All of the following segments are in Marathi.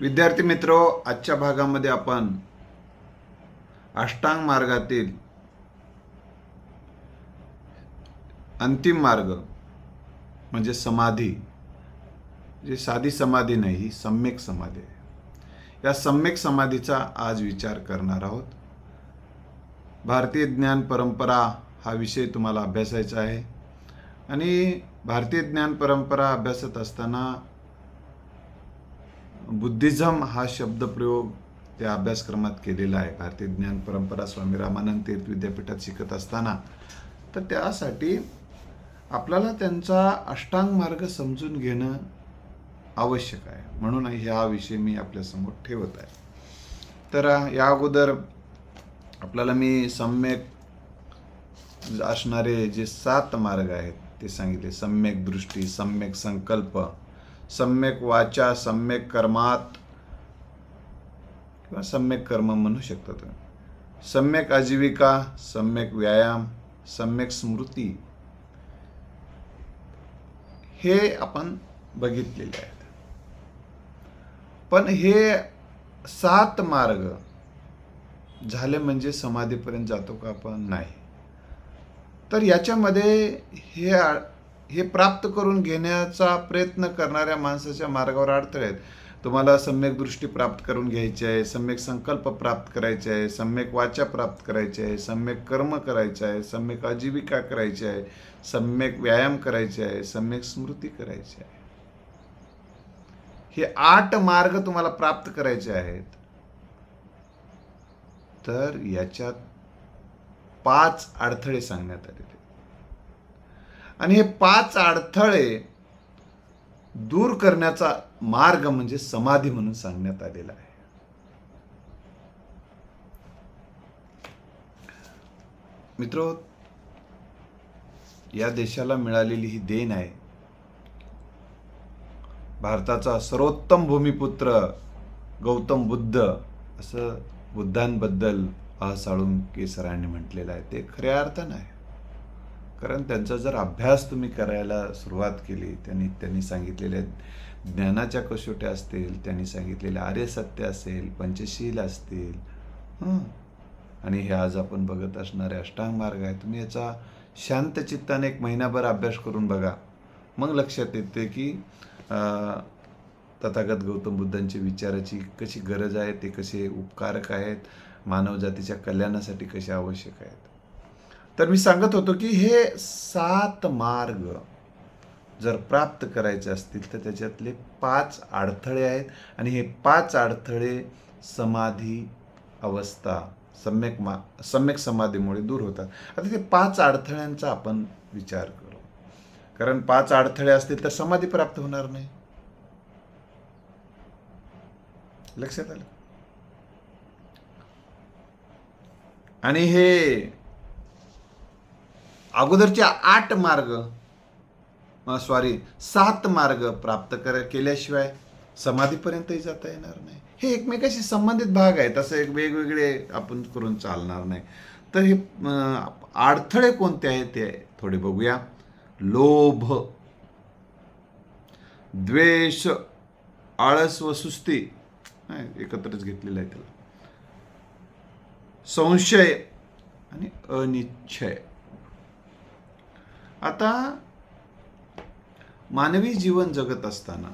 विद्यार्थी मित्र आजच्या भागामध्ये आपण अष्टांग मार्गातील अंतिम मार्ग म्हणजे समाधी जे साधी समाधी नाही ही सम्यक समाधी आहे. या सम्यक समाधीचा आज विचार करणार आहोत. भारतीय ज्ञान परंपरा हा विषय तुम्हाला अभ्यासायचा आहे. आणि भारतीय ज्ञान परंपरा अभ्यासत असताना बुद्धिझम हा शब्दप्रयोग त्या अभ्यासक्रमात केलेला आहे. भारतीय ज्ञान परंपरा स्वामी रामानंद तीर्थ विद्यापीठात शिकत असताना. तर त्यासाठी आपल्याला त्यांचा अष्टांग मार्ग समजून घेणं आवश्यक आहे. म्हणून ह्या विषय मी आपल्यासमोर ठेवत आहे. तर या अगोदर आपल्याला मी सम्यक असणारे जे सात मार्ग आहेत ते सांगितले. सम्यक दृष्टी सम्यक संकल्प सम्यक वाचा सम्यक कर्मात किंवा सम्यक कर्म म्हणू शकता तुम्ही. सम्यक आजीविका सम्यक व्यायाम सम्यक स्मृती हे आपण बघितलेले आहेत. पण हे सात मार्ग झाले म्हणजे समाधीपर्यंत जातो का आपण? नाही. तर याच्यामध्ये हे हे प्राप्त करून घेण्याचा प्रयत्न करणाऱ्या माणसाच्या मार्गावर अडथळे आहेत. तुम्हाला सम्यक दृष्टी प्राप्त करून घ्यायची आहे सम्यक संकल्प प्राप्त करायचे आहे सम्यक वाचा प्राप्त करायचे आहे सम्यक कर्म करायचे आहे सम्यक आजीविका करायची आहे सम्यक व्यायाम करायचे आहे सम्यक स्मृती करायची आहे. हे आठ मार्ग तुम्हाला प्राप्त करायचे आहेत. तर याच्यात पाच अडथळे सांगण्यात आलेले आणि हे पाच अडथळे दूर करण्याचा मार्ग म्हणजे समाधी म्हणून सांगण्यात आलेला आहे. मित्र या देशाला मिळालेली ही देण आहे. भारताचा सर्वोत्तम भूमिपुत्र गौतम बुद्ध असं बुद्धांबद्दल अहसाळून केसरांनी म्हटलेलं आहे. ते खऱ्या अर्थानं आहे. कारण त्यांचा जर अभ्यास तुम्ही करायला सुरुवात केली त्यांनी त्यांनी सांगितलेल्या ज्ञानाच्या कसोट्या असतील त्यांनी सांगितलेले आर्यसत्य असेल पंचशील असतील आणि हे आज आपण बघत असणारे अष्टांग मार्ग आहे तुम्ही याचा शांत चित्ताने एक महिनाभर अभ्यास करून बघा. मग लक्षात येते की तथागत गौतम बुद्धांच्या विचाराची कशी गरज आहे ते कसे उपकारक आहेत मानवजातीच्या कल्याणासाठी कसे आवश्यक आहेत. तर मी सांगत होतो की हे सात मार्ग जर प्राप्त करायचे असतील तर त्याच्यातले पाच अडथळे आहेत आणि हे पाच अडथळे समाधी अवस्था सम्यक मा सम्यक समाधीमुळे दूर होतात. आता ते पाच अडथळ्यांचा आपण विचार करू. कारण पाच अडथळे असतील तर समाधी प्राप्त होणार नाही. लक्षात आलं? आणि हे अगोदरचे आठ मार्ग सॉरी सात मार्ग प्राप्त कर केल्याशिवाय समाधीपर्यंतही जाता येणार नाही. हे एकमेकाशी संबंधित भाग आहेत असं एक वेगवेगळे आपण करून चालणार नाही. तर हे अडथळे कोणते आहेत ते थोडे बघूया. लोभ द्वेष आळस व सुस्ती. एकत्रच घेतलेलं आहे त्याला. संशय आणि अनिच्छय. आता मानवी जीवन जगत असताना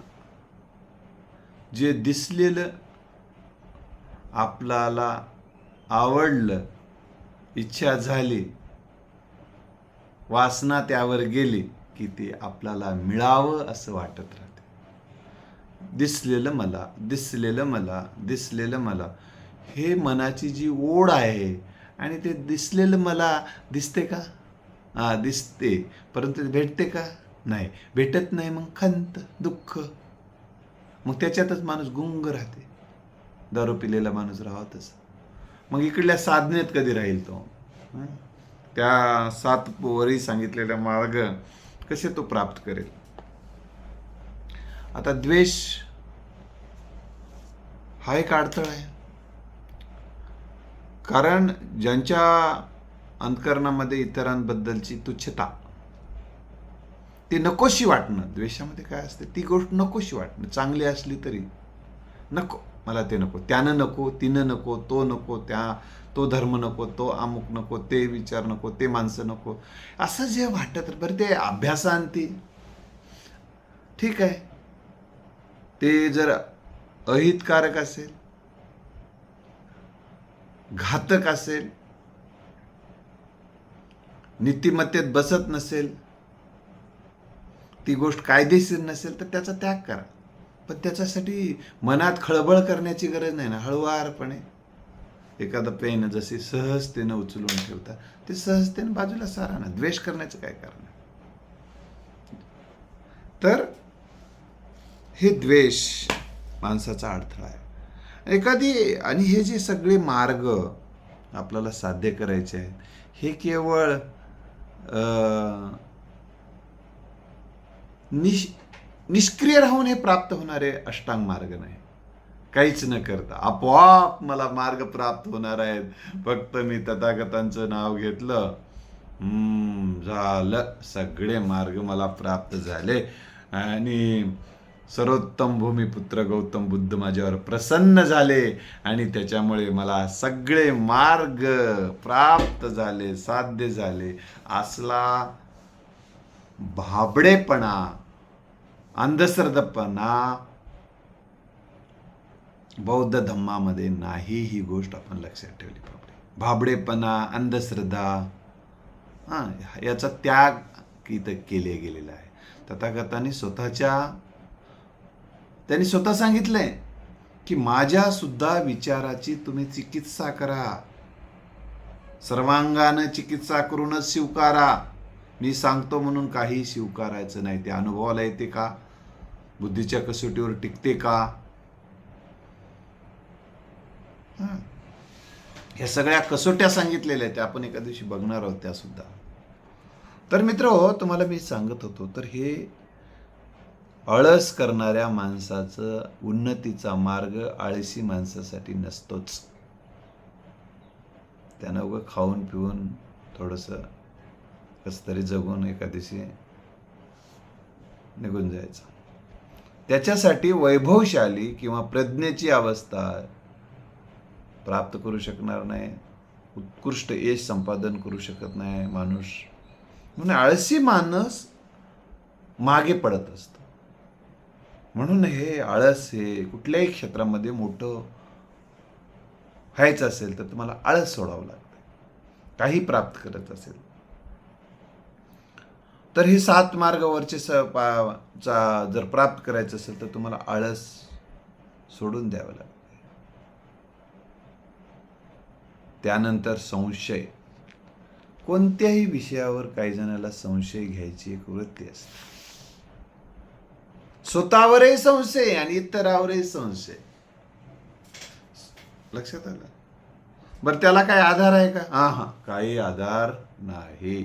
जे दिसलेलं आपल्याला आवडलं इच्छा झाली वासना त्यावर गेली की ते आपल्याला मिळावं असं वाटत राहते. दिसलेलं मला दिसलेलं मला दिसलेलं मला हे मनाची जी ओढ आहे आणि ते दिसलेलं मला दिसते का? हा दिसते. परंतु भेटते का? नाही. भेटत नाही मग खंत दुःख. मग त्याच्यातच माणूस गुंग राहते. दारू पिलेला माणूस राहतच. मग इकडल्या साधनेत कधी राहील तो? त्या सात वरी सांगितलेला मार्ग कसे तो प्राप्त करेल? आता द्वेष हा एक अडथळा आहे. कारण ज्यांच्या अंतकरणामध्ये इतरांबद्दलची तुच्छता. ती नकोशी वाटणं. द्वेषामध्ये काय असते? ती गोष्ट नकोशी वाटणं. चांगली असली तरी. नको. मला ते नको. त्यानं नको तिनं नको तो नको त्या तो धर्म नको तो अमुक नको ते विचार नको ते माणसं नको. असं जे वाटत बरं ते अभ्यासांती. ठीक आहे. ते जर अहितकारक असेल घातक असेल नीतिमत्तेत बसत नसेल ती गोष्ट कायदेशीर नसेल तर त्याचा त्याग करा. पण त्याच्यासाठी मनात खळबळ करण्याची गरज नाही ना हळुवारपणे. एखादं पेन जसे सहजतेनं उचलून ठेवता ते सहजतेनं बाजूला सारा ना द्वेष करण्याचं काय कारण? तर हे द्वेष माणसाचा अडथळा आहे. एखादी आणि हे जे सगळे मार्ग आपल्याला साध्य करायचे आहेत हे केवळ निश निष्क्रिय राहून हे प्राप्त होणारे अष्टांग मार्ग नाही. काहीच न करता. आपोआप मला मार्ग प्राप्त होणार आहेत. फक्त मी तथागतांचं नाव घेतलं. हम्म, झालं. सगळे मार्ग मला प्राप्त झाले. आणि सर्वोत्तम भूमिपुत्र गौतम बुद्ध माझ्यावर प्रसन्न झाले आणि त्याच्यामुळे मला सगळे मार्ग प्राप्त झाले साध्य झाले. असला भाबडेपणा अंधश्रद्धपणा बौद्ध धम्मामध्ये नाही ही गोष्ट आपण लक्षात ठेवली पाहिजे. भाबडेपणा अंधश्रद्धा हां याचा त्याग इथं केले गेलेला आहे. तथागतांनी स्वतःच्या त्यांनी स्वतः सांगितलंय की माझ्या सुद्धा विचाराची तुम्ही चिकित्सा करा. सर्वांगानं चिकित्सा करूनच स्वीकारा. मी सांगतो म्हणून काही स्वीकारायचं नाही. ते अनुभवाला येते का? बुद्धीच्या कसोटीवर टिकते का? ह्या सगळ्या कसोट्या सांगितलेल्या आहेत. त्या आपण एका दिवशी बघणार आहोत त्या सुद्धा तर मित्र हो तुम्हाला मी सांगत होतो. तर हे आळस करणाऱ्या माणसाचं उन्नतीचा मार्ग आळशी माणसासाठी नसतोच. त्यानं उगं खाऊन पिऊन थोडंसं कसं तरी जगून एका दिवशी निघून जायचं. त्याच्यासाठी वैभवशाली किंवा प्रज्ञेची अवस्था प्राप्त करू शकणार नाही उत्कृष्ट यश संपादन करू शकत नाही माणूस. म्हणून आळशी माणूस मागे पडत असतो. म्हणून हे आळस हे कुठल्याही क्षेत्रामध्ये मोठं व्हायचं असेल तर तुम्हाला आळस सोडावं लागतं. काही प्राप्त करत असेल. तर हे सात मार्गावरचे स पा- चा जर प्राप्त करायचं असेल तर तुम्हाला आळस सोडून द्यावं लागतं. त्यानंतर संशय. कोणत्याही विषयावर काही जणाला संशय घ्यायची एक वृत्ती असते. स्वतःवरही संशय आणि इतरावरही संशय. लक्षात आलं? बरं त्याला काय आधार आहे का? हा हा. काही आधार नाही.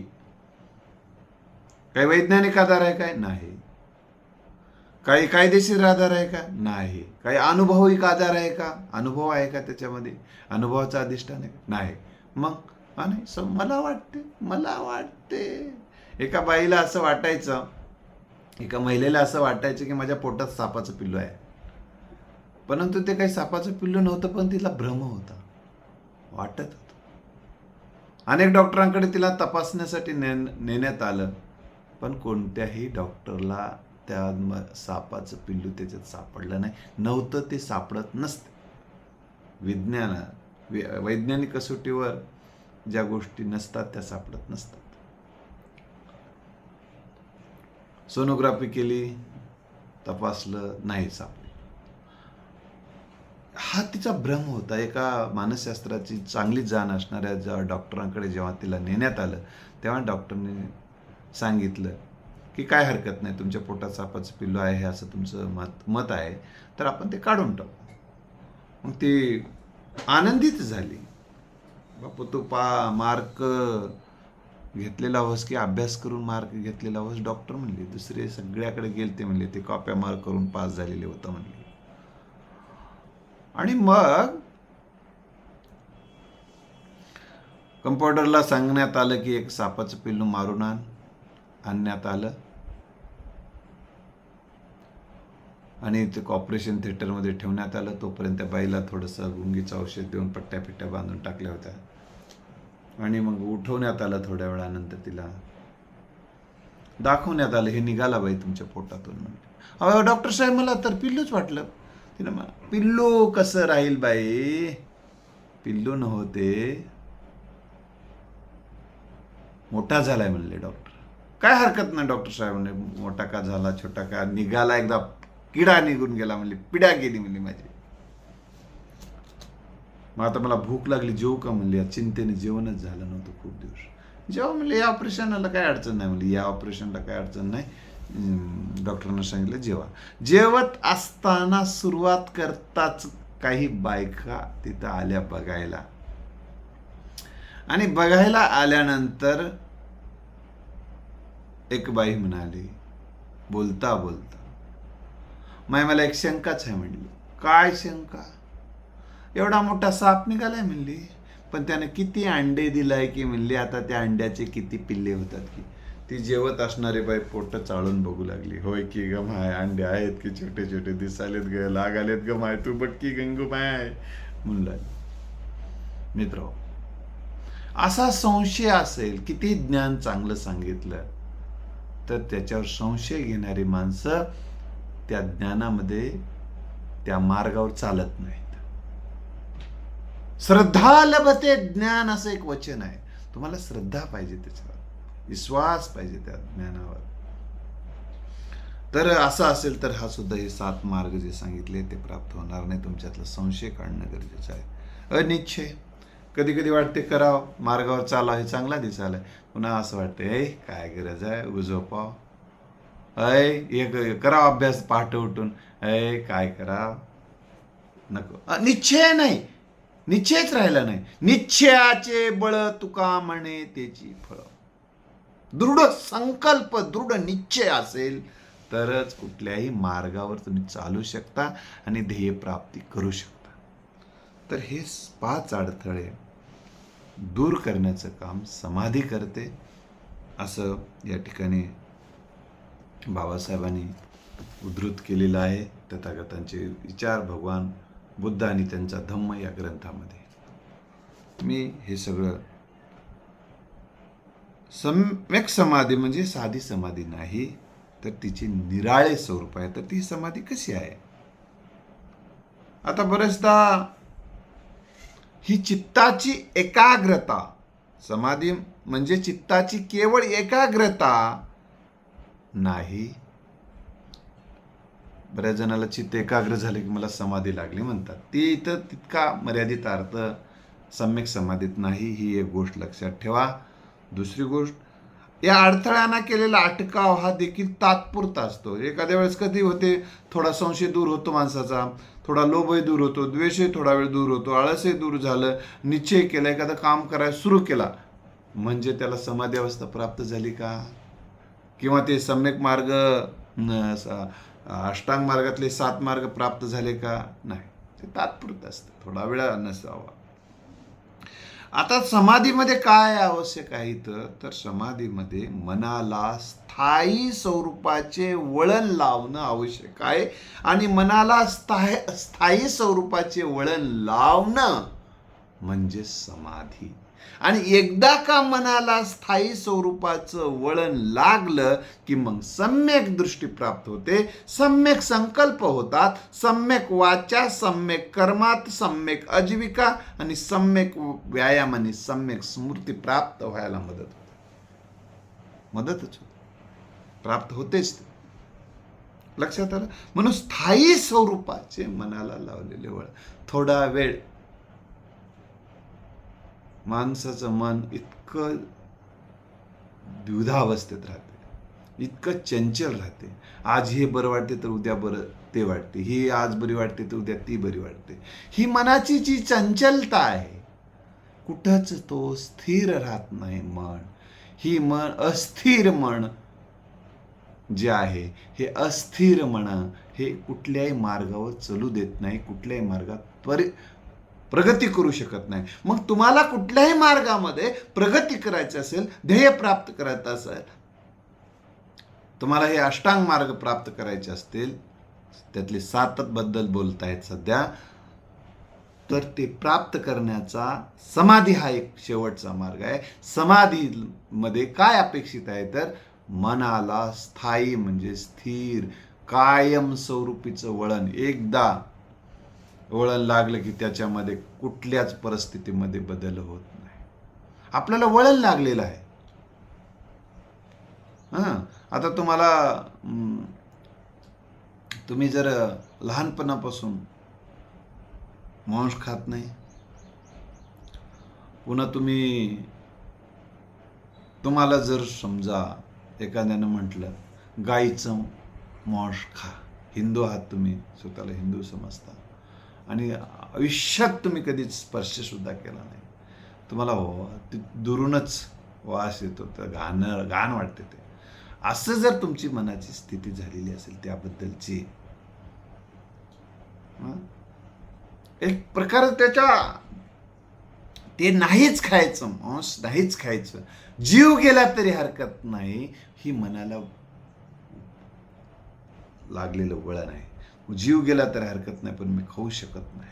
काही वैज्ञानिक आधार आहे काय? नाही. काही कायदेशीर आधार आहे का? नाही. काही अनुभविक आधार आहे का? अनुभव आहे का त्याच्यामध्ये? अनुभवाचा अधिष्ठान आहे का? नाही. मग? हा नाही. मला वाटते मला वाटते. एका बाईला असं वाटायचं एका महिलेला असं वाटायचं की माझ्या पोटात सापाचं पिल्लू आहे. परंतु ते काही सापाचं पिल्लू नव्हतं पण तिला भ्रम होता. वाटत होतं. अनेक डॉक्टरांकडे तिला तपासण्यासाठी ने नेण्यात आलं पण कोणत्याही डॉक्टरला त्या सापाचं पिल्लू त्याच्यात सापडलं नाही. नव्हतं ते सापडत नसते. विज्ञान वैज्ञानिक कसोटीवर ज्या गोष्टी नसतात त्या सापडत नसतात. सोनोग्राफी केली तपासलं नाही सापडलं. हा तिचा भ्रम होता. एका मानसशास्त्राची चांगली जाण असणाऱ्या ज्या डॉक्टरांकडे जेव्हा तिला नेण्यात आलं तेव्हा डॉक्टरने सांगितलं की काय हरकत नाही तुमच्या पोटात सापाचं पिल्लू आहे हे असं तुमचं मत मत आहे तर आपण ते काढून टाकू. मग ती आनंदित झाली. बापू तू पा मार्क घेतलेला होस की अभ्यास करून मार्क घेतलेला होस डॉक्टर म्हणले दुसरे सगळ्याकडे गेले ते म्हणले ते कॉप्या मार्क करून पास झालेले होतं म्हणले. आणि मग कंपाऊंडरला सांगण्यात आलं की एक सापाचं पिल्लू मारून आण आणण्यात आलं. आणि ते ऑपरेशन थिएटरमध्ये ठेवण्यात आलं. तोपर्यंत बाईला थोडंसं गुंगीचं औषध देऊन पट्ट्या पिट्ट्या बांधून टाकल्या होत्या. आणि मग उठवण्यात आलं थोड्या वेळानंतर तिला. दाखवण्यात आलं हे निघाला बाई तुमच्या पोटातून. म्हणजे अहो डॉक्टर साहेब मला तर पिल्लूच वाटलं. तिनं पिल्लू कसं राहील बाई? पिल्लू नव्हते. मोठा झालाय म्हणले डॉक्टर. काय हरकत नाही डॉक्टर साहेब म्हणले मोठा का झाला छोटा का? निघाला एकदा किडा निघून गेला म्हणले पिडा गेली म्हणली माझी. मग आता मला भूक लागली जेव का म्हणली? या चिंतेने जेवणच झालं नव्हतं खूप दिवस. जेव्हा म्हणले या ऑपरेशनला काय अडचण नाही म्हणली. या ऑपरेशनला काय अडचण नाही. डॉक्टरांना सांगितलं जेवा. जेवत असताना सुरुवात करताच काही बायका तिथं आल्या बघायला. आणि बघायला आल्यानंतर एक बाई म्हणाली बोलता बोलता. माय मला एक शंकाच आहे म्हणली. काय शंका? एवढा मोठा साप निघालाय म्हणली. पण त्याने किती अंडे दिलाय की म्हणली आता त्या अंड्याचे किती पिल्ले होतात की. ती जेवत असणारी बाई पोट चाळून बघू लागली. होय की ग माय अंडे आहेत की छोटे छोटे दिसालेत ग लाग आलेत ग माय तू बघ की गंगू माय म्हणलं लागली. मित्र असा संशय असेल किती ज्ञान चांगलं सांगितलं तर त्याच्यावर संशय घेणारी माणसं त्या ज्ञानामध्ये त्या मार्गावर चालत नाही श्रद्धा लभते ज्ञान असं एक वचन आहे. तुम्हाला श्रद्धा पाहिजे त्याच्यावर. विश्वास पाहिजे त्या ज्ञानावर. तर असं असेल तर हा सुद्धा हे सात मार्ग जे सांगितले ते प्राप्त होणार नाही. तुमच्यातला संशय काढणं गरजेचं आहे. अनिच्छय कधी कधी वाटते करावं मार्गावर चाला हे चांगला दिसायला पुन्हा असं वाटतं ऐ काय गरज आहे? उजोपाव अय एक करावं अभ्यास पहाटे उठून. ऐ काय करा नको. निश्चय नाही. निश्चयच राहिला नाही. निश्चयाचे बळ तुका म्हणे त्याची फळ. दृढ संकल्प दृढ निश्चय असेल तरच कुठल्याही मार्गावर तुम्ही चालू शकता आणि ध्येय प्राप्ती करू शकता. तर हे पाच अडथळे दूर करण्याचं काम समाधी करते असं या ठिकाणी बाबासाहेबांनी उद्धृत केलेलं आहे. तथागतांचे विचार भगवान बुद्ध आणि त्यांचा धम्म या ग्रंथामध्ये. मी हे सगळं सम्यक समाधी म्हणजे साधी समाधी नाही तर तिची निराळे स्वरूप आहे तर ती समाधी कशी आहे? आता बरेचदा ही चित्ताची एकाग्रता समाधी म्हणजे चित्ताची केवळ एकाग्रता नाही बऱ्याच जणाला चित्त एकाग्र झाले की मला समाधी लागली म्हणतात. ती इथं तितका मर्यादित अर्थ सम्यक समाधीत नाही ही एक गोष्ट लक्षात ठेवा. दुसरी गोष्ट या अडथळ्यांना केलेला अटकाव हा देखील तात्पुरता असतो. एखाद्या वेळेस कधी होते थोडा संशय दूर होतो माणसाचा थोडा लोभही दूर होतो द्वेषही थोडा वेळ दूर होतो आळसही दूर झालं निश्चय केला एखादं काम करायला सुरू केला म्हणजे त्याला समाधी अवस्था प्राप्त झाली का? किंवा ते सम्यक मार्ग असा अष्टांग मार्गातले सात मार्ग प्राप्त झाले का? नाही. ते तात्पुरतं असतं. थोडा वेळ नसावा. आता समाधीमध्ये काय आवश्यक आहे इथं? तर समाधीमध्ये मनाला स्थायी स्वरूपाचे वळण लावणं आवश्यक आहे आणि मनाला स्थाय स्थायी स्वरूपाचे वळण लावणं म्हणजे समाधी. आणि एकदा का मनाला स्थायी स्वरूपाचं वळण लागलं की मग सम्यक दृष्टी प्राप्त होते सम्यक संकल्प होतात सम्यक वाचा सम्यक कर्मात सम्यक अजीविका आणि सम्यक व्यायाम आणि सम्यक स्मृती प्राप्त व्हायला मदत होते. मदतच होते. प्राप्त होतेच ते. लक्षात आलं? म्हणून स्थायी स्वरूपाचे मनाला लावलेले वळ थोडा वेळ माणसाचं मन इतकं द्विधावस्थेत राहते. इतकं चंचल राहते. आज हे बरं वाटते तर उद्या बरं ते वाटते. ही आज बरी वाटते तर उद्या ती बरी वाटते. ही मनाची जी चंचलता आहे कुठंच तो स्थिर राहत नाही मन. ही मन अस्थिर मन जे आहे हे अस्थिर मन हे कुठल्याही मार्गावर चलू देत नाही कुठल्याही मार्गात परि प्रगती करू शकत नाही. मग तुम्हाला कुठल्याही मार्गामध्ये प्रगती करायची असेल ध्येय प्राप्त करायचं असेल तुम्हाला हे अष्टांग मार्ग प्राप्त करायचे असतील त्यातले सातबद्दल बोलतायत सध्या तर ते प्राप्त करण्याचा समाधी हा एक शेवटचा मार्ग आहे. समाधीमध्ये काय अपेक्षित आहे? तर मनाला स्थायी म्हणजे स्थिर कायम स्वरूपीचं वळण. एकदा वळण लागलं की त्याच्यामध्ये कुठल्याच परिस्थितीमध्ये बदल होत नाही. आपल्याला वळण लागलेलं आहे. हां? आता तुम्हाला तुम्ही जर लहानपणापासून मांस खात नाही पुन्हा तुम्ही तुम्हाला जर समजा एखाद्यानं म्हटलं गाईचं मांस खा. हिंदू आहात तुम्ही स्वतःला हिंदू समजता. आणि आयुष्यात तुम्ही कधीच स्पर्शसुद्धा केला नाही. तुम्हाला हो दुरूनच वास येतो तर घाण घाण वाटते ते. असं जर तुमची मनाची स्थिती झालेली असेल त्याबद्दलची एक प्रकार त्याच्या ते नाहीच खायचं मांस नाहीच खायचं जीव गेला तरी हरकत नाही ही मनाला लागलेलं वळण आहे. हो, जीव गेला तर हरकत नाही पण मी खाऊ शकत नाही.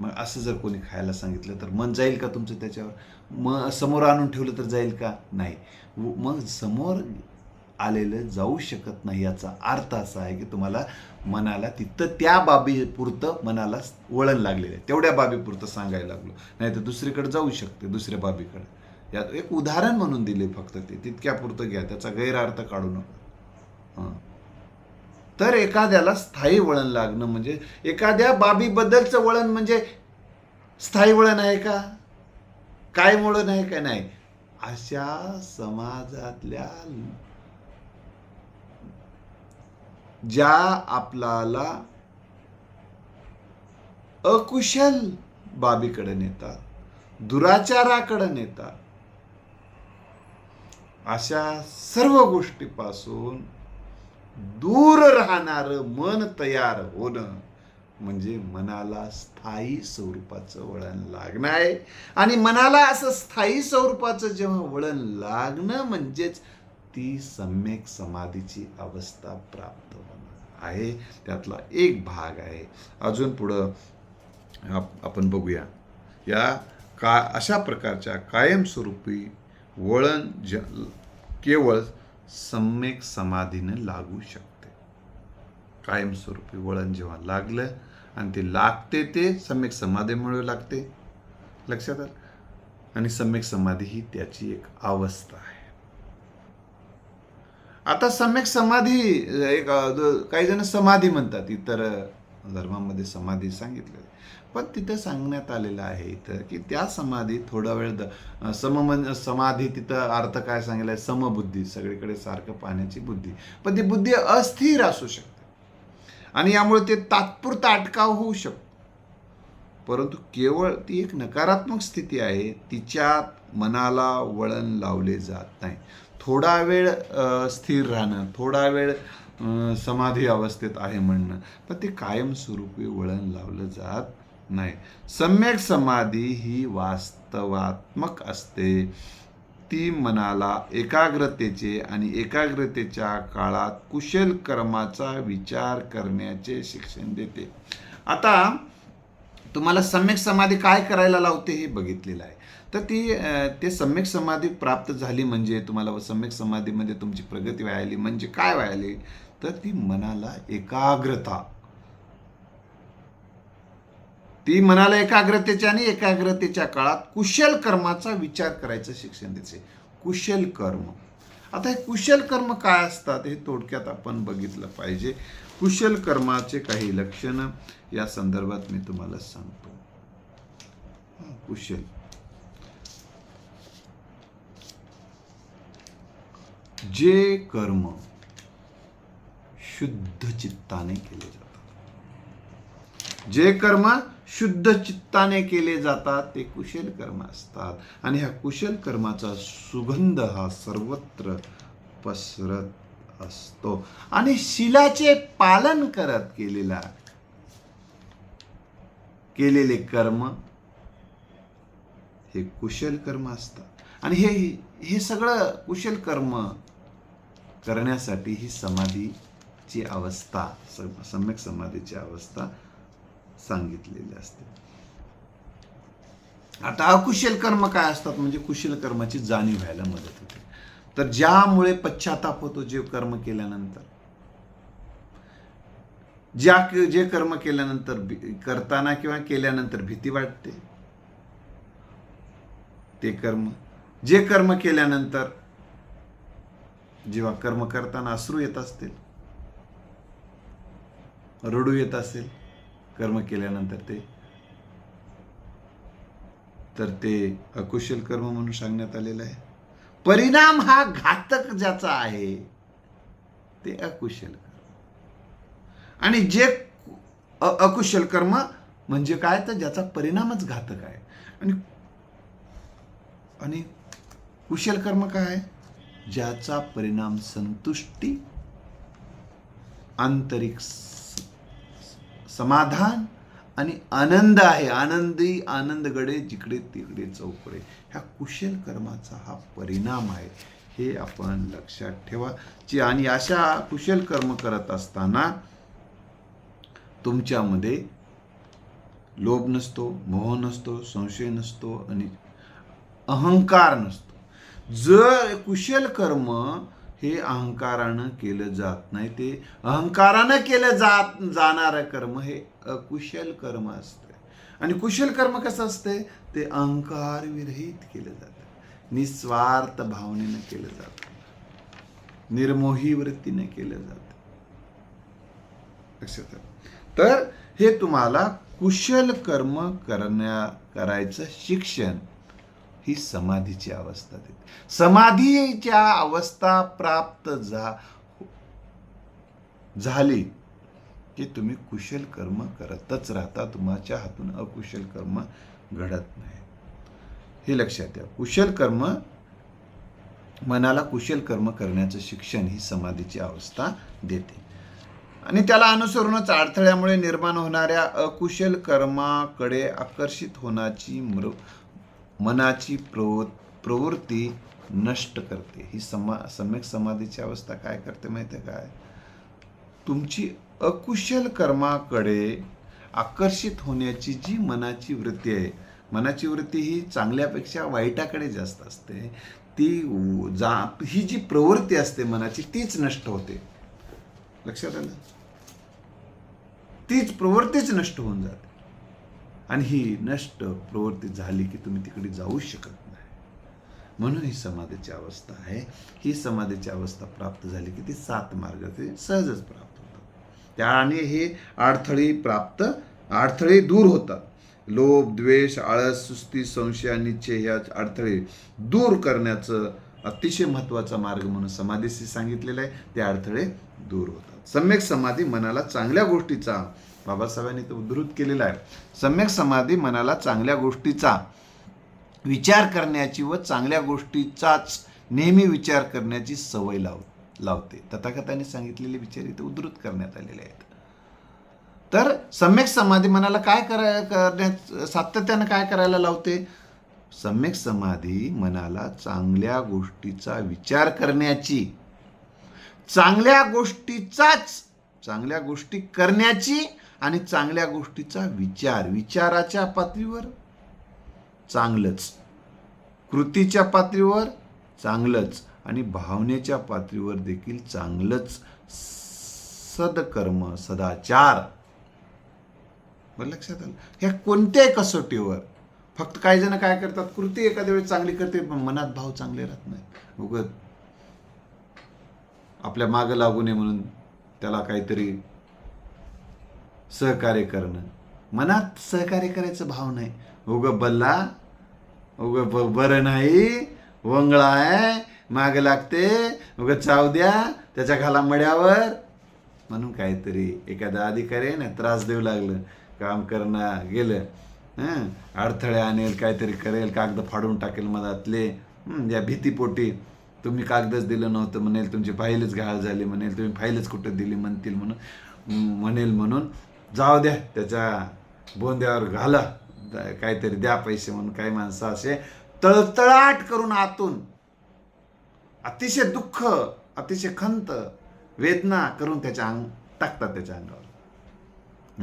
मग असं जर कोणी खायला सांगितलं तर मन जाईल का तुमचं त्याच्यावर? मग समोर आणून ठेवलं तर जाईल का? नाही. व- मग समोर आलेलं जाऊ शकत नाही याचा अर्थ असा आहे की तुम्हाला मनाला तिथं त्या बाबीपुरतं मनाला वळण लागलेलं आहे. तेवढ्या बाबीपुरतं सांगायला लागलो. नाही तर दुसरीकडे जाऊ शकते दुसऱ्या बाबीकडे. यात एक उदाहरण म्हणून दिले फक्त ते. तितक्यापुरतं घ्या त्याचा गैरअर्थ काढू नका. हां. तर एखाद्याला स्थायी वळण लागणं म्हणजे एखाद्या बाबीबद्दलचं वळण म्हणजे स्थायी वळण आहे का? काय वळण आहे का नाही? अशा समाजातल्या ज्या आपल्याला अकुशल बाबीकडे नेतात दुराचाराकडे नेतात अशा सर्व गोष्टीपासून दूर राहणारं मन तयार होणं म्हणजे मनाला स्थायी स्वरूपाचं वळण लागणं आहे. आणि मनाला असं स्थायी स्वरूपाचं जेव्हा वळण लागणं म्हणजेच ती सम्यक समाधीची अवस्था प्राप्त होणं आहे. त्यातला एक भाग आहे. अजून पुढं आप- आपण बघूया. या का अशा प्रकारच्या कायमस्वरूपी वळण ज केवळ सम्यक समाधीनं लागू शकते. कायमस्वरूपी वळण जेव्हा लागलं आणि ते लागते ते सम्यक समाधीमुळे लागते. लक्षात आलं? आणि सम्यक समाधी ही त्याची एक अवस्था आहे. आता सम्यक समाधी एक काही जण समाधी म्हणतात इतर धर्मामध्ये समाधी सांगितलं पण तिथं सांगण्यात आलेलं आहे इथं की त्या समाधी थोडा वेळ द- सम समाधी तिथं अर्थ काय सांगितलं आहे? समबुद्धी सगळीकडे सारखं पाहण्याची बुद्धी. पण ती बुद्धी अस्थिर असू शकते. आणि यामुळे ते तात्पुरता अटकाव होऊ शकतो. परंतु केवळ ती एक नकारात्मक स्थिती आहे तिच्यात मनाला वळण लावले जात नाही. थोडा वेळ स्थिर राहणं थोडा वेळ समाधी अवस्थेत आहे म्हणणं. पण ते कायमस्वरूपी वळण लावलं जात नाही. सम्यक समाधी ही वास्तवात्मक असते. ती मनाला एकाग्रतेचे आणि एकाग्रतेच्या काळात कुशल कर्माचा विचार करण्याचे शिक्षण देते. आता तुम्हाला सम्यक समाधी काय करायला लावते हे बघितलेलं आहे. तर ती ते सम्यक समाधी प्राप्त झाली म्हणजे तुम्हाला सम्यक समाधीमध्ये तुमची प्रगती व्हायली म्हणजे काय व्हायली? तर ती मनाला एकाग्रता. ती मनाला एकाग्रतेच्या आणि एकाग्रतेच्या काळात कुशल कर्माचा विचार करायचं शिक्षण देते. कुशल कर्म. आता हे कुशल कर्म काय असतात हे थोडक्यात आपण बघितलं पाहिजे. कुशल कर्माचे काही लक्षणं या संदर्भात मी तुम्हाला सांगतो. कुशल. जे कर्म शुद्ध चित्ताने केले जातात. जे कर्म शुद्ध चित्ताने केले जातात ते कुशल कर्म असतात. आणि ह्या कुशल कर्माचा सुगंध हा सर्वत्र पसरत असतो. आणि शिलाचे पालन करत केलेला केलेले कर्म हे कुशल कर्म असतात. आणि हे हे सगळं कुशल कर्म करण्यासाठी ही समाधी ची अवस्था सम- सम्यक समाधीची अवस्था सांगितलेली असते. आता अकुशल कर्म काय असतात? म्हणजे कुशल कर्माची जाणीव व्हायला मदत होते. तर ज्यामुळे पश्चाताप होतो जे कर्म केल्यानंतर. ज्या जे कर्म केल्यानंतर भी- करताना किंवा केल्यानंतर भीती वाटते ते कर्म. जे कर्म केल्यानंतर जेव्हा कर्म करताना अश्रू येत असतील रडू येत असेल कर्म केल्यानंतर ते. तर ते अकुशल कर्म म्हणून सांगण्यात आलेलं आहे. परिणाम हा घातक ज्याचा आहे ते अकुशल कर्म. आणि जे अकुशल कर्म म्हणजे काय? तर ज्याचा परिणामच घातक आहे. आणि आणि कुशल कर्म काय? आहे? ज्याचा परिणाम संतुष्टी आंतरिक समाधान आणि आनंद आहे. आनंदी आनंदगडे जिकडे तिकडे चौकडे ह्या कुशल कर्माचा हा परिणाम आहे हे आपण लक्षात ठेवा. जी आणि अशा कुशल कर्म करत असताना तुमच्यामध्ये लोभ नसतो मोह नसतो संशय नसतो आणि अहंकार नसतो. जर कुशल कर्म हे अहंकारानं केलं जात नाही. ते अहंकारानं केलं जात जाणारं कर्म हे अकुशल कर्म असतं आणि कुशल कर्म कसं असतंय? ते अहंकार विरहित केलं जातं. निस्वार्थ भावनेनं केलं जातं. निर्मोही वृत्तीने केलं जातं. लक्षात तर हे तुम्हाला कुशल कर्म करण्या करायचं शिक्षण ही समाधीची अवस्था देते. समाधीच्या अवस्था प्राप्त झाली की तुम्ही कुशल कर्म करतच राहता. तुमच्या हातून अकुशल कर्म घडत नाही. हे लक्षात घ्या कुशल कर्म मनाला कुशल कर्म करण्याचं शिक्षण ही समाधीची अवस्था देते. आणि त्याला अनुसरूनच अडथळ्यामुळे निर्माण होणाऱ्या अकुशल कर्माकडे आकर्षित होण्याची मृ मनाची प्रव प्रवृत्ती नष्ट करते. ही समा सम्यक समाधीची अवस्था काय करते माहिती आहे काय? तुमची अकुशल कर्माकडे आकर्षित होण्याची जी मनाची वृत्ती आहे मनाची वृत्ती ही चांगल्यापेक्षा वाईटाकडे जास्त असते. ती उ- जा ही जी प्रवृत्ती असते मनाची तीच नष्ट होते. लक्षात आलं? तीच प्रवृत्तीच नष्ट होऊन जाते. आणि ही नष्ट प्रवृत्ती झाली की तुम्ही तिकडे जाऊच शकत नाही. म्हणून ही समाधीची अवस्था आहे. ही समाधीची अवस्था प्राप्त झाली की ती सात मार्ग ते सहजच प्राप्त होतात. त्या आणि हे अडथळे प्राप्त अडथळे दूर होतात. लोभ द्वेष आळस सुस्ती संशय आणि ह्या अडथळे दूर करण्याचं अतिशय महत्त्वाचा मार्ग म्हणून समाधीशी सांगितलेलं आहे. ते अडथळे दूर होतात. सम्यक समाधी मनाला चांगल्या गोष्टीचा बाबासाहेबांनी तो उद्धृत केलेला आहे. सम्यक समाधी मनाला चांगल्या गोष्टीचा विचार करण्याची व चांगल्या गोष्टीचाच नेहमी विचार करण्याची सवय लाव लावते. तथाकथाने सांगितलेले विचार इथे उद्धृत करण्यात आलेले आहेत. तर सम्यक समाधी मनाला काय करा करण्या सातत्यानं काय करायला लावते? सम्यक समाधी मनाला चांगल्या गोष्टीचा विचार करण्याची चांगल्या गोष्टीचाच चांगल्या गोष्टी करण्याची आणि चांगल्या गोष्टीचा विचार. विचाराच्या पातळीवर चांगलंच. कृतीच्या पातळीवर चांगलंच. आणि भावनेच्या पातळीवर देखील चांगलंच. सदकर्म सदाचार. बरं लक्षात आलं? ह्या कोणत्याही कसोटीवर. फक्त काही जण काय करतात? कृती एखाद्या वेळी चांगली करते पण मनात भाव चांगले राहत नाही उगत आपल्या मागं लागू नये म्हणून त्याला काहीतरी सहकार्य करणं. मनात सहकार्य करायचं भाव नाही उग बल्ला उग ब बरं नाही वंगळा आहे माग लागते उग चाव द्या त्याच्या खाला मड्यावर म्हणून काहीतरी एखादा अधिकारी ना त्रास देऊ लागलं काम करणं गेलं अडथळे आणेल काहीतरी करेल कागद फाडून टाकेल मधातले या भीतीपोटी. तुम्ही कागदच दिलं नव्हतं म्हणेल तुमची फाईलच घाळ झाली म्हणेल तुम्ही फाईलच कुठं दिली म्हणतील म्हणून म्हणेल म्हणून जाऊ द्या त्याच्या बोंद्यावर घाला. काहीतरी द्या पैसे म्हणून काही माणसं असे तळतळाट करून आतून. अतिशय दुःख अतिशय खंत वेदना करून त्याच्या अंग टाकतात त्याच्या अंगावर.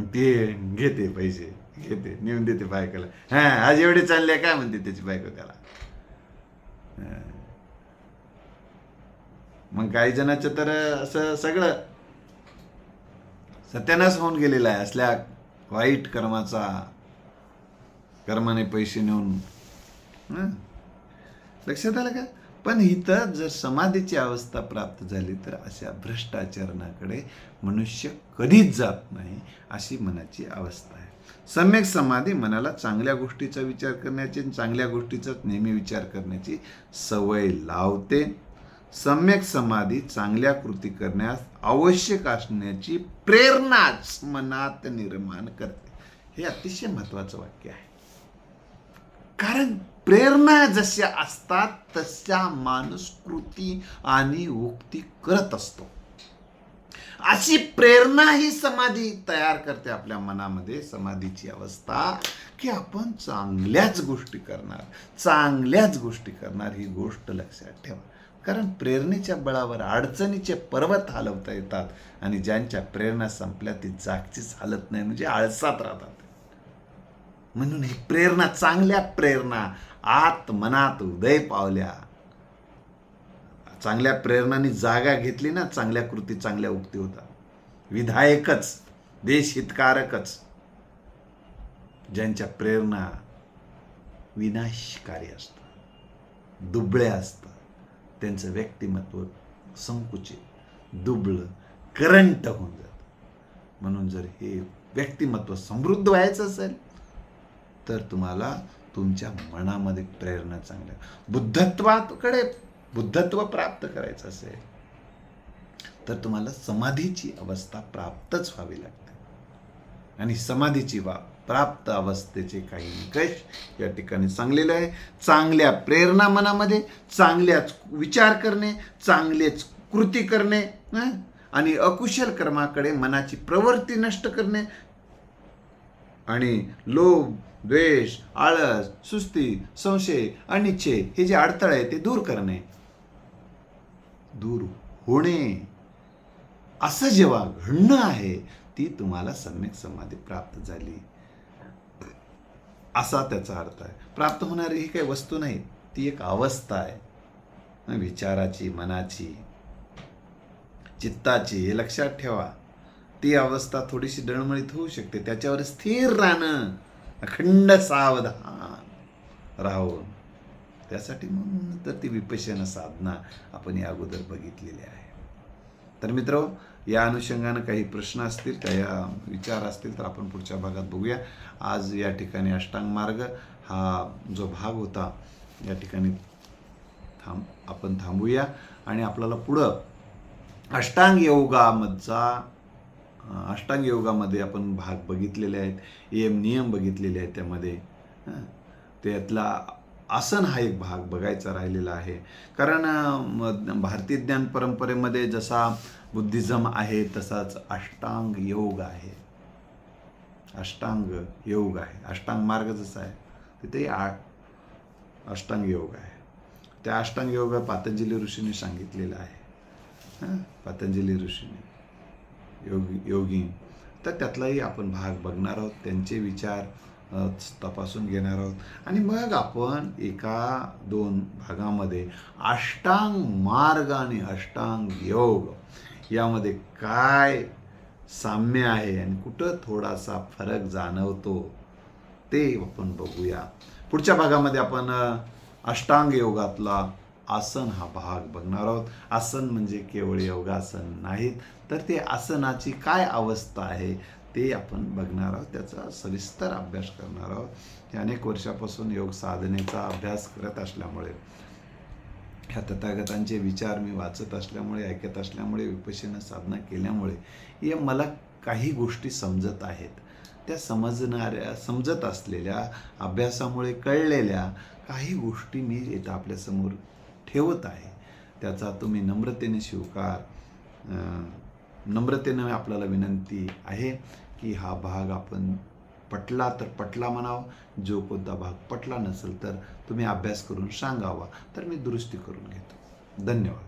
ते घेते पैसे घेते नेऊन देते बायकोला. हा आज एवढे चालले काय म्हणते त्याची बायको त्याला? मग काही जणांचं तर असं सगळं सत्यानाश होऊन गेलेला आहे असल्या वाईट कर्माचा कर्माने पैसे नेऊन. लक्षात आलं का? पण इथं जर समाधीची अवस्था प्राप्त झाली तर अशा भ्रष्टाचरणाकडे मनुष्य कधीच जात नाही अशी मनाची अवस्था आहे. सम्यक समाधी मनाला चांगल्या गोष्टीचा विचार करण्याची आणि चांगल्या गोष्टीचाच नेहमी विचार करण्याची सवय लावते. सम्यक समाधी चांगल्या कृती करण्यास आवश्यक असण्याची प्रेरणाच मनात निर्माण करते. हे अतिशय महत्वाचं वाक्य आहे. कारण प्रेरणा जशा असतात तशा माणूस कृती आणि उक्ती करत असतो. अशी प्रेरणा ही समाधी तयार करते आपल्या मनामध्ये समाधीची अवस्था की आपण चांगल्याच गोष्टी करणार. चांगल्याच गोष्टी करणार ही गोष्ट लक्षात ठेवा. कारण प्रेरणेच्या बळावर अडचणीचे पर्वत हलवता येतात आणि ज्यांच्या प्रेरणा संपल्या ती जागचीच हालत नाही म्हणजे आळसात राहतात. म्हणून ही प्रेरणा चांगल्या प्रेरणा आत मनात उदय पावल्या. चांगल्या प्रेरणाने जागा घेतली ना चांगल्या कृती चांगल्या उक्ती होतात. विधायकच देश हितकारकच ज्यांच्या प्रेरणा विनाशकारी असतात दुबळे असतात. त्यांचं व्यक्तिमत्व संकुचित दुबळं करंट होऊन जातं. म्हणून जर हे व्यक्तिमत्व समृद्ध व्हायचं असेल तर तुम्हाला तुमच्या मनामध्ये प्रेरणा चांगल्या बुद्धत्वाकडे बुद्धत्व प्राप्त करायचं असेल तर तुम्हाला समाधीची अवस्था प्राप्तच व्हावी लागते. आणि समाधीची वा प्राप्त अवस्थेचे काही निकष या ठिकाणी सांगलेले आहे. चांगल्या प्रेरणा मनामध्ये चांगल्याच विचार करणे चांगलेच कृती करणे आणि अकुशल कर्माकडे मनाची प्रवृत्ती नष्ट करणे. आणि लोभ द्वेष आळस सुस्ती संशय अनिच्छे हे जे अडथळे आहे ते दूर करणे. दूर होणे. असं जेव्हा घडणं आहे ती तुम्हाला सम्यक समाधी प्राप्त झाली. असा त्याचा अर्थ आहे. प्राप्त होणारी ही काही वस्तू नाही ती एक अवस्था आहे. विचाराची मनाची चित्ताची हे लक्षात ठेवा. ती अवस्था थोडीशी डळमळीत होऊ शकते. त्याच्यावर स्थिर राहणं अखंड सावधान राहून त्यासाठी म्हणून तर ती विपशन साधना आपण या अगोदर बघितलेली आहे. तर मित्र या अनुषंगानं काही प्रश्न असतील काही विचार असतील तर आपण पुढच्या भागात बघूया. आज या ठिकाणी अष्टांग मार्ग हा जो भाग होता या ठिकाणी थांब आपण थांबूया. आणि आपल्याला पुढं अष्टांग योगामधचा अष्टांग योगामध्ये आपण भाग बघितलेले आहेत. एम नियम बघितलेले आहेत त्यामध्ये. त्यातला आसन हा एक भाग बघायचा राहिलेला आहे. कारण म- भारतीय ज्ञान परंपरेमध्ये जसा बुद्धिझम आहे तसाच अष्टांग योग आहे. अष्टांग योग आहे. अष्टांग मार्ग जसा आहे तिथे आ अष्टांग योग आहे. त्या अष्टांग योग पातंजली ऋषीने सांगितलेला आहे. हां? पातंजली ऋषीने. योगी योगी. तर त्यातलाही आपण भाग बघणार आहोत. त्यांचे विचार तपासून घेणार आहोत. आणि मग आपण एका दोन भागामध्ये अष्टांग मार्ग आणि अष्टांग योग यामध्ये काय साम्य आहे आणि कुठं थोडासा फरक जाणवतो ते आपण बघूया. पुढच्या भागामध्ये आपण अष्टांग योगातला आसन हा भाग बघणार आहोत. आसन म्हणजे केवळ योगासन नाहीत तर ते आसनाची काय अवस्था आहे? ते आपण बघणार आहोत. त्याचा सविस्तर अभ्यास करणार आहोत. हे अनेक वर्षापासून योग साधनेचा अभ्यास करत असल्यामुळे ह्या तथागतांचे विचार मी वाचत असल्यामुळे ऐकत असल्यामुळे विपशेनं साधना केल्यामुळे या मला काही गोष्टी समजत आहेत. त्या समजणाऱ्या समजत असलेल्या अभ्यासामुळे कळलेल्या काही गोष्टी मी इथं आपल्यासमोर ठेवत आहे. त्याचा तुम्ही नम्रतेने स्वीकार नम्रतेने आपल्याला विनंती आहे की हा भाग आपण पटला तर पटला म्हणावा. जो कोणता भाग पटला नसेल तर तुम्ही अभ्यास करून सांगावा. तर मी दुरुस्ती करून घेतो. धन्यवाद.